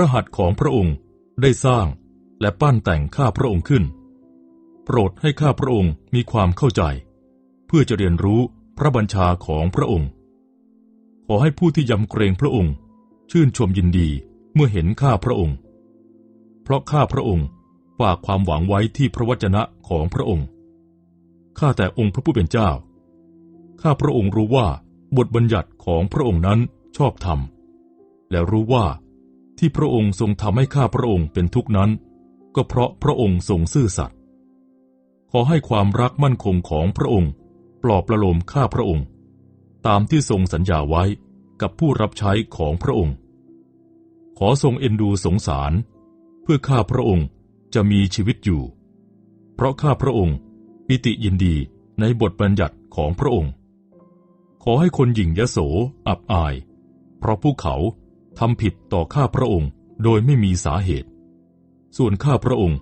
ระหัตถ์ของพระองค์ได้สร้างและปั้นแต่งข้าพระองค์ขึ้น โปรดให้ข้าพระองค์มีความเข้าใจ เพื่อจะเรียนรู้พระบัญชาของพระองค์ ขอให้ผู้ที่ยำเกรงพระองค์ ชื่นชมยินดีเมื่อเห็นข้าพระองค์ เพราะข้าพระองค์ฝากความหวังไว้ที่พระวจนะของพระองค์ ข้าแต่องค์พระผู้เป็นเจ้า ข้าพระองค์รู้ว่าบทบัญญัติของพระองค์นั้นชอบธรรม และรู้ว่า ที่พระองค์ทรงทำให้ข้าพระองค์เป็นทุกนั้น ก็เพราะพระองค์ทรงซื่อสัตย์ขอให้ความรักมั่นคงของพระองค์ปลอบประโลมข้าพระองค์ ตามที่ทรงสัญญาไว้กับผู้รับใช้ของพระองค์ ขอทรงเอ็นดูสงสาร เพื่อข้าพระองค์จะมีชีวิตอยู่ เพราะข้าพระองค์ปิติยินดีในบทบัญญัติของพระองค์ ขอให้คนหยิ่งยโสอับอาย เพราะพวกเขา ทำผิดต่อข้าพระองค์โดยไม่มีสาเหตุ ส่วนข้าพระองค์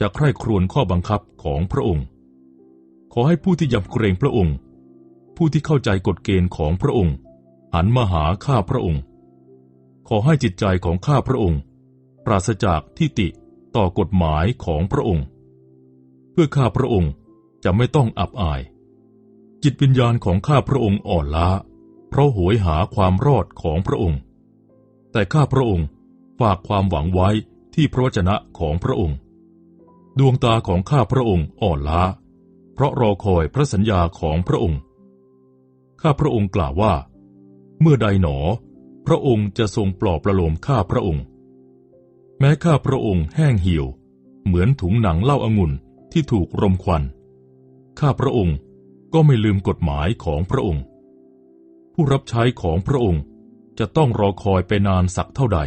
จะใคร่ครวญข้อบังคับของพระองค์ ขอให้ผู้ที่ยำเกรงพระองค์ ผู้ที่เข้าใจกฎเกณฑ์ของพระองค์ หันมาหาข้าพระองค์ ขอให้จิตใจของข้าพระองค์ ปราศจากทิฏฐิต่อกฎหมายของพระองค์ เพื่อข้าพระองค์จะไม่ต้องอับอาย จิตวิญญาณของข้าพระองค์อ่อนล้า เพราะหวยหาความรอดของพระองค์ แต่ข้าพระองค์ฝากความหวังไว้ที่พระวจนะของพระองค์ ดวงตาของข้าพระองค์อ่อนล้า เพราะรอคอยพระสัญญาของพระองค์ ข้าพระองค์กล่าวว่า เมื่อใดหนอ พระองค์จะทรงปลอบประโลมข้าพระองค์ แม้ข้าพระองค์แห้งเหี่ยว เหมือนถุงหนังเหล้าอางุ่นที่ถูกรมควัน ข้าพระองค์ก็ไม่ลืมกฎหมายของพระองค์ ผู้รับใช้ของพระองค์ จะต้องรอคอยไปนานสักเท่าใด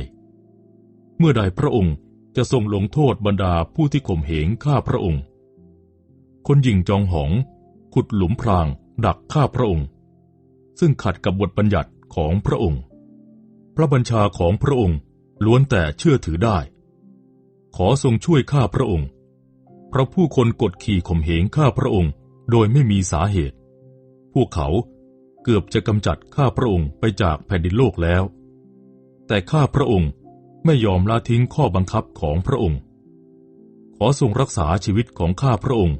เมื่อใดพระองค์จะทรงลงโทษบรรดาผู้ที่ข่มเหงข้าพระองค์ คนหญิงจองหอง ขุดหลุมพรางดักข้าพระองค์ ซึ่งขัดกับบทบัญญัติของพระองค์ พระบัญชาของพระองค์ล้วนแต่เชื่อถือได้ ขอทรงช่วยข้าพระองค์เพราะผู้คนกดขี่ข่มเหงข้าพระองค์โดยไม่มีสาเหตุ พวกเขา เกือบจะกำจัดข้าพระองค์ไปจากแผ่นดินโลกแล้ว แต่ข้าพระองค์ไม่ยอมละทิ้งข้อบังคับของพระองค์ ขอทรงรักษาชีวิตของข้าพระองค์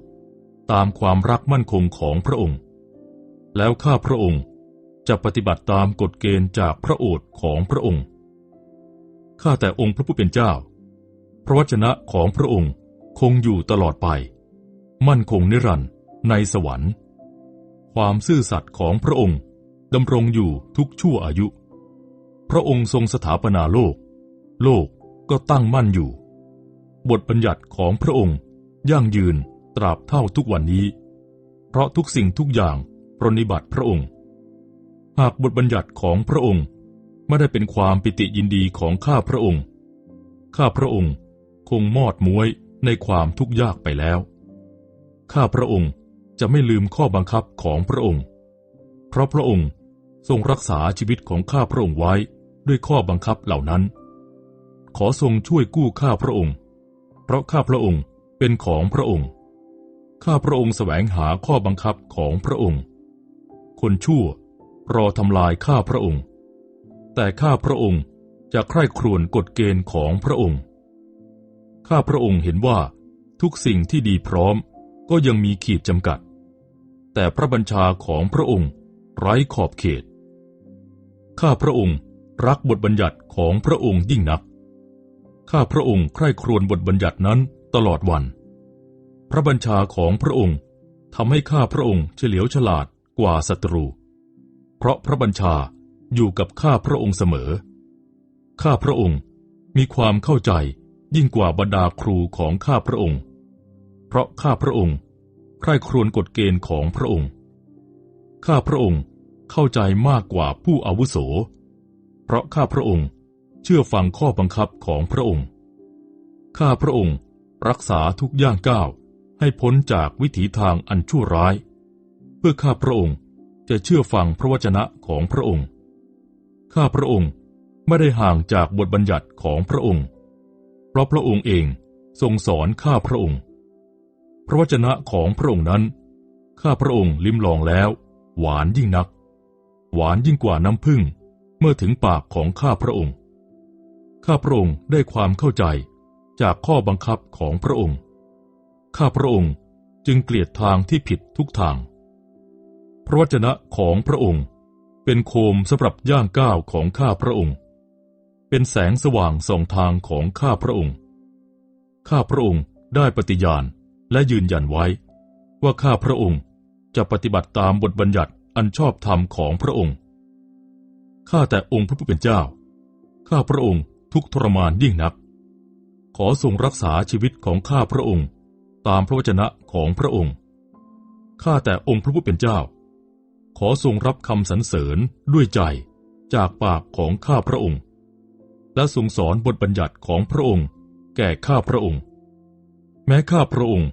ตามความรักมั่นคงของพระองค์ แล้วข้าพระองค์จะปฏิบัติตามกฎเกณฑ์จากพระโอษฐ์ของพระองค์ ข้าแต่องค์พระผู้เป็นเจ้า พระวจนะของพระองค์คงอยู่ตลอดไป มั่นคงนิรันดร์ในสวรรค์ ความซื่อสัตย์ของพระองค์ดำรงอยู่ทุกชั่วอายุ พระองค์ทรงสถาปนาโลก โลกก็ตั้งมั่นอยู่ บทบัญญัติของพระองค์ยั่งยืนตราบเท่าทุกวันนี้ เพราะทุกสิ่งทุกอย่างปรนิบัติพระองค์ หากบทบัญญัติของพระองค์ไม่ได้เป็นความปิติยินดีของข้าพระองค์ ข้าพระองค์คงมอดม้วยในความทุกข์ยากไปแล้ว ข้าพระองค์ จะไม่ลืมข้อบังคับของพระองค์ เพราะพระองค์ทรงรักษาชีวิตของข้าพระองค์ไว้ด้วยข้อบังคับเหล่านั้น ขอทรงช่วยกู้ข้าพระองค์ เพราะข้าพระองค์เป็นของพระองค์ ข้าพระองค์แสวงหาข้อบังคับของพระองค์ คนชั่วรอทำลายข้าพระองค์ แต่ข้าพระองค์จะใคร่ครวญกฎเกณฑ์ของพระองค์ ข้าพระองค์เห็นว่าทุกสิ่งที่ดีพร้อม ก็ยังมีขีดจำกัด แต่พระบัญชาของพระองค์ไร้ขอบเขต ข้าพระองค์รักบทบัญญัติของพระองค์ยิ่งนัก ข้าพระองค์ใคร่ครวญบทบัญญัตินั้นตลอดวัน พระบัญชาของพระองค์ทำให้ข้าพระองค์เฉลียวฉลาดกว่าศัตรู เพราะพระบัญชาอยู่กับข้าพระองค์เสมอ ข้าพระองค์มีความเข้าใจยิ่งกว่าบรรดาครูของข้าพระองค์ ราะข้าพระองค์ใคร่ครวญกฎเกณฑ์ของพระองค์ ข้าพระองค์เข้าใจมากกว่าผู้อาวุโส เพราะข้าพระองค์เชื่อฟังข้อบังคับของพระองค์ ข้าพระองค์รักษาทุกย่างก้าวให้พ้นจากวิถีทางอันชั่วร้าย เพื่อข้าพระองค์จะเชื่อฟังพระวจนะของพระองค์ ข้าพระองค์ไม่ได้ห่างจากบทบัญญัติของพระองค์ เพราะพระองค์เองทรงสอนข้าพระองค์ พระวจนะของพระองค์นั้น ข้าพระองค์ลิ้มลองแล้ว หวานยิ่งนัก หวานยิ่งกว่าน้ำผึ้งเมื่อถึงปากของข้าพระองค์ ข้าพระองค์ได้ความเข้าใจจากข้อบังคับของพระองค์ ข้าพระองค์จึงเกลียดทางที่ผิดทุกทาง พระวจนะของพระองค์เป็นโคมสำหรับย่างก้าวของข้าพระองค์ เป็นแสงสว่างส่องทางของข้าพระองค์ ข้าพระองค์ได้ปฏิญาณ และยืนยันไว้ ว่าข้าพระองค์จะปฏิบัติตามบทบัญญัติอันชอบธรรมของพระองค์ ข้าแต่องค์พระผู้เป็นเจ้า ข้าพระองค์ทุกทรมานยิ่งนัก ขอทรงรักษาชีวิตของข้าพระองค์ตามพระวจนะของพระองค์ ข้าแต่องค์พระผู้เป็นเจ้า ขอทรงรับคำสรรเสริญด้วยใจจากปากของข้าพระองค์ และทรงสอนบทบัญญัติของพระองค์ แก่ข้าพระองค์ แม้ข้าพระองค์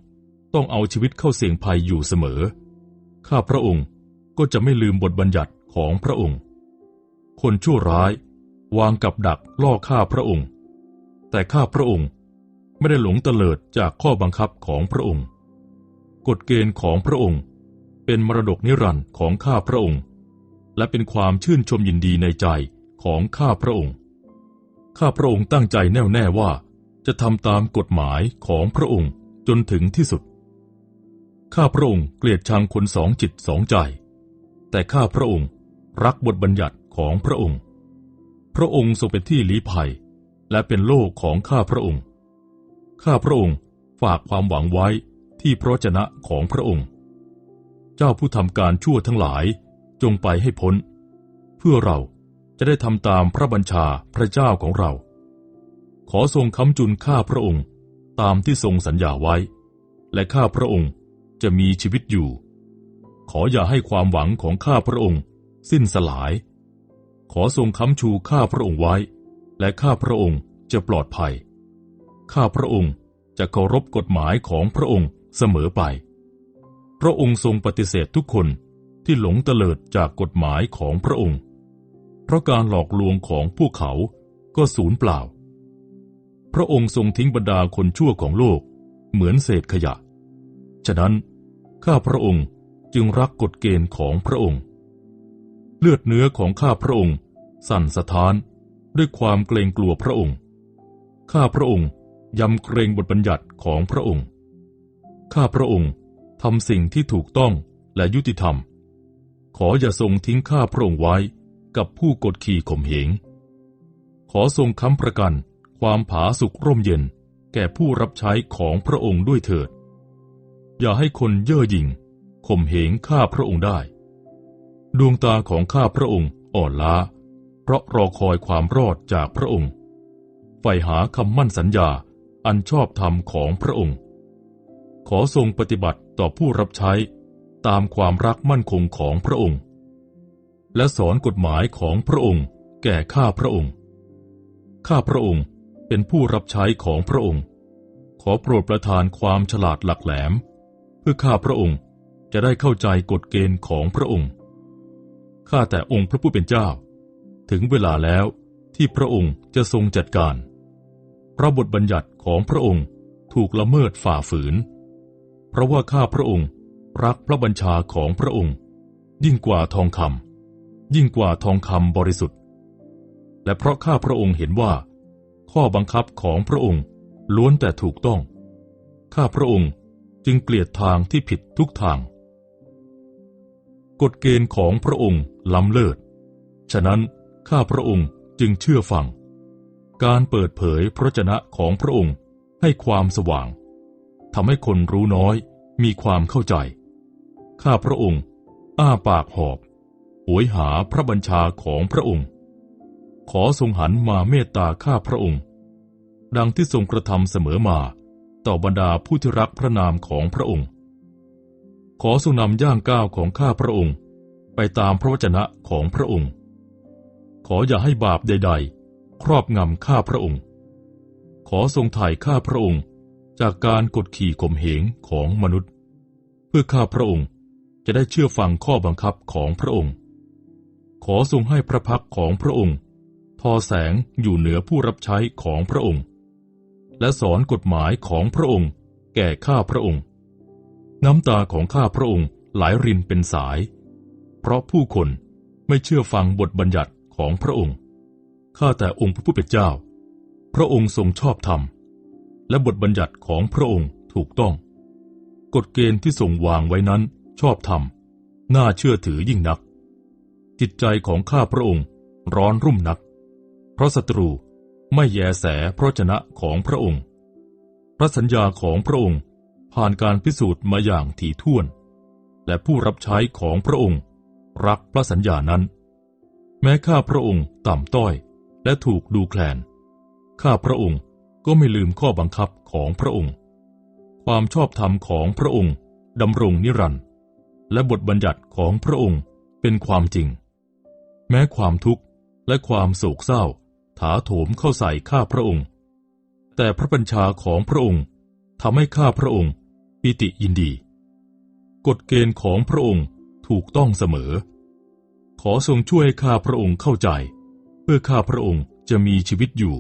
ต้องเอาชีวิตเข้าเสี่ยงภัยอยู่เสมอ ข้าพระองค์ก็จะไม่ลืมบทบัญญัติของพระองค์ คนชั่วร้ายวางกับดักล่อฆ่าพระองค์ แต่ข้าพระองค์ไม่ได้หลงเตลิดจากข้อบังคับของพระองค์ กฎเกณฑ์ของพระองค์เป็นมรดกนิรันดร์ของข้าพระองค์ และเป็นความชื่นชมยินดีในใจของข้าพระองค์ ข้าพระองค์ตั้งใจแน่วแน่ว่าจะทำตามกฎหมายของพระองค์จนถึงที่สุด ข้าพระองค์เกลียดชังคนสองจิตสองใจ แต่ข้าพระองค์รักบทบัญญัติของพระองค์ พระองค์ทรงเป็นที่ลี้ภัย และเป็นโลกของข้าพระองค์ ข้าพระองค์ฝากความหวังไว้ที่พระชนะของพระองค์ เจ้าผู้ทำการชั่วทั้งหลายจงไปให้พ้น เพื่อเราจะได้ทำตามพระบัญชาพระเจ้าของเรา ขอทรงค้ำจุนข้าพระองค์ตามที่ทรงสัญญาไว้ และข้าพระองค์ จะมีชีวิตอยู่ ขออย่าให้ความหวังของข้าพระองค์ สิ้นสลาย ขอทรงค้ำชูข้าพระองค์ไว้ และข้าพระองค์จะปลอดภัย ข้าพระองค์จะเคารพกฎหมายของพระองค์เสมอไป พระองค์ทรงปฏิเสธทุกคนที่หลงเตลิดจากกฎหมายของพระองค์ เพราะการหลอกลวงของพวกเขาก็สูญเปล่า พระองค์ทรงทิ้งบรรดาคนชั่วของโลกเหมือนเศษขยะ ฉะนั้น ข้าพระองค์จึงรักกฎเกณฑ์ของพระองค์ เลือดเนื้อของข้าพระองค์ สั่นสะท้านด้วยความเกรงกลัวพระองค์ ข้าพระองค์ยำเกรงบทบัญญัติของพระองค์ ข้าพระองค์ทำสิ่งที่ถูกต้องและยุติธรรม ขออย่าทรงทิ้งข้าพระองค์ไว้กับผู้กดขี่ข่มเหง ขอทรงค้ำประกันความผาสุกร่มเย็นแก่ผู้รับใช้ของพระองค์ด้วยเถิด อย่าให้คนเย่อหยิ่งข่มเหงข้าพระองค์ได้ ดวงตาของข้าพระองค์อ่อนล้า เพราะรอคอยความรอดจากพระองค์ใฝ่หาคำมั่นสัญญาอันชอบธรรมของพระองค์ ขอทรงปฏิบัติต่อผู้รับใช้ตามความรักมั่นคงของพระองค์ และสอนกฎหมายของพระองค์แก่ข้าพระองค์ ข้าพระองค์เป็นผู้รับใช้ของพระองค์ ขอโปรดประทานความฉลาดหลักแหลม เพื่อข้าพระองค์จะได้เข้าใจกฎเกณฑ์ของพระองค์ ข้าแต่องค์พระผู้เป็นเจ้า ถึงเวลาแล้วที่พระองค์จะทรงจัดการ พระบทบัญญัติของพระองค์ถูกละเมิดฝ่าฝืน เพราะว่าข้าพระองค์รักพระบัญชาของพระองค์ ยิ่งกว่าทองคำยิ่งกว่าทองคำบริสุทธิ์ และเพราะข้าพระองค์เห็นว่า ข้อบังคับของพระองค์ล้วนแต่ถูกต้อง ข้าพระองค์ จึงเกลียดทางที่ผิดทุกทาง กฎเกณฑ์ของพระองค์ล้ำเลิศ ฉะนั้นข้าพระองค์จึงเชื่อฟัง การเปิดเผยพระชนะของพระองค์ให้ความสว่างทำให้คนรู้น้อยมีความเข้าใจ ข้าพระองค์ อ้าปากหอบหวยหาพระบัญชาของพระองค์ ขอทรงหันมาเมตตาข้าพระองค์ ดังที่ทรงกระทำเสมอมา ต่อบรรดาผู้ที่รักพระนามของพระองค์ ขอทรงนำย่างก้าวของข้าพระองค์ ไปตามพระวจนะของพระองค์ ขออย่าให้บาปใด ๆ ครอบงำข้าพระองค์ ขอทรงถ่ายข้าพระองค์จากการกดขี่ข่มเหงของมนุษย์ เพื่อข้าพระองค์จะได้เชื่อฟังข้อบังคับของพระองค์ ขอทรงให้พระพักของพระองค์ ทอแสงอยู่เหนือผู้รับใช้ของพระองค์ และสอนกฎหมายของพระองค์ แก่ข้าพระองค์ น้ำตาของข้าพระองค์ไหลรินเป็นสาย เพราะผู้คนไม่เชื่อฟังบทบัญญัติของพระองค์ ข้าแต่องค์พระผู้เป็นเจ้า พระองค์ทรงชอบธรรม และบทบัญญัติของพระองค์ถูกต้อง กฎเกณฑ์ที่ทรงวางไว้นั้นชอบธรรม น่าเชื่อถือยิ่งนัก จิตใจของข้าพระองค์ร้อนรุ่มนัก เพราะศัตรู ไม่แยแสพระชนะของพระองค์ พระสัญญาของพระองค์ผ่านการพิสูจน์มาอย่างถี่ถ้วน และผู้รับใช้ของพระองค์ รักพระสัญญานั้น แม้ข้าพระองค์ต่ำต้อยและถูกดูแคลน ข้าพระองค์ก็ไม่ลืมข้อบังคับของพระองค์ ความชอบธรรมของพระองค์ดำรงนิรันดร์และบทบัญญัติของพระองค์เป็นความจริง แม้ความทุกข์และความโศกเศร้า ถาโถมเข้าใส่ข้าพระองค์ แต่พระบัญชาของพระองค์ทำให้ข้าพระองค์ปิติยินดี กฎเกณฑ์ของพระองค์ถูกต้องเสมอ ขอทรงช่วยข้าพระองค์เข้าใจ เพื่อข้าพระองค์จะมีชีวิตอยู่